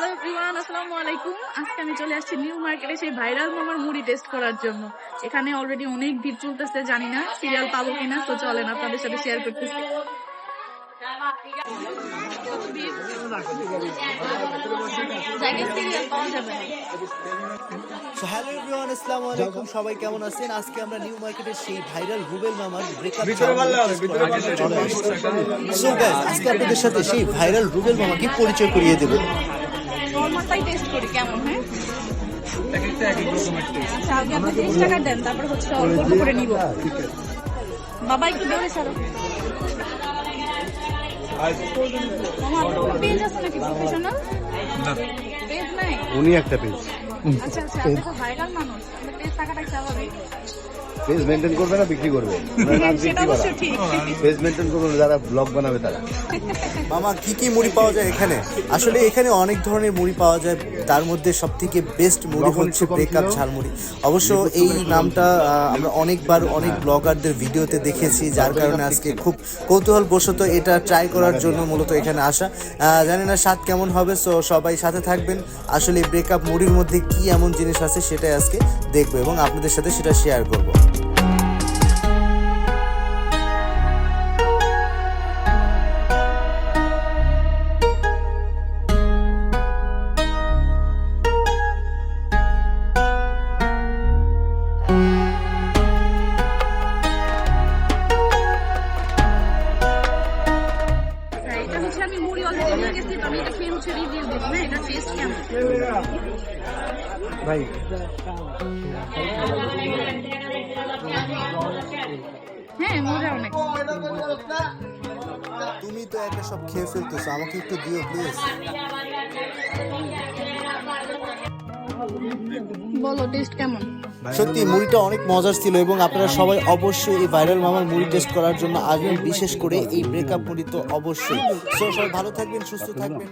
Hello everyone আসসালামু আলাইকুম আজকে আমি চলে আসছি নিউ মার্কেটে সেই ভাইরাল মামার মুড়ি টেস্ট করার জন্য। এখানে অলরেডি অনেক ভিড় চলতেছে জানি না সিরিয়াল পাবো কিনা তো চলেন আপনাদের সাথে শেয়ার করতেছি। হ্যালো এভরিওয়ান আসসালামু আলাইকুম সবাই কেমন আছেন? আজকে আমরা নিউ মার্কেটের সেই ভাইরাল রুবেল মামার ব্রেকআপ সো গাইস আজকে আপনাদের সাথে সেই ভাইরাল রুবেল মামাকে পরিচয় করিয়ে দেব। নর্মালটাই টেস্ট করি কেমন হ্যাঁ? আচ্ছা আগে আপনি তিরিশ টাকা দেন তারপর হচ্ছে অল্প অল্প করে নিব। বাবা একটু ছাড়ো। উনি একটা পেজ আচ্ছা আচ্ছা আপনি ভাইরাল মানুষ পেজ থাকাটাই স্বাভাবিক। পেজ মেনটেন করবে না বিক্রি করবে? সেটা পেজ মেনটেন করবে যারা ব্লগ বানাবে তারা। মামা কি কি মুড়ি পাওয়া যায় এখানে? আসলে এখানে অনেক ধরনের মুড়ি পাওয়া যায়। তার মধ্যে সব থেকে বেস্ট মুড়ি হচ্ছে ব্রেকআপ ঝালমুড়ি। অবশ্য এই নামটা আমরা অনেকবার অনেক ব্লগারদের ভিডিওতে দেখেছি যার কারণে আজকে খুব কৌতূহল বশত এটা ট্রাই করার জন্য মূলত এখানে আসা। আহ, জানি না স্বাদ কেমন হবে সো সবাই সাথে থাকবেন। আসলে ব্রেকআপ মুড়ির মধ্যে কি এমন জিনিস আছে সেটাই আজকে দেখব এবং আপনাদের সাথে সেটা শেয়ার করব। হচ্ছে আমি মুড়ি অলরেডি নিয়ে গেছি তো আমি এটা খেয়ে হচ্ছে রিভিউ দেবো। না এটা টেস্ট কেমন? ভাই। হ্যাঁ মজা অনেক। তুমি তো একা সব খেয়ে ফেলতেছো আমাকে একটু দিও প্লিজ বলো টেস্ট কেমন? সত্যি, মুড়িটা অনেক মজার ছিল এবং আপনারা সবাই অবশ্যই এই ভাইরাল মামার মুড়ি টেস্ট করার জন্য আসবেন। বিশেষ করে এই ব্রেকআপ মুড়ি তো অবশ্যই। সবাই ভালো থাকবেন, সুস্থ থাকবেন।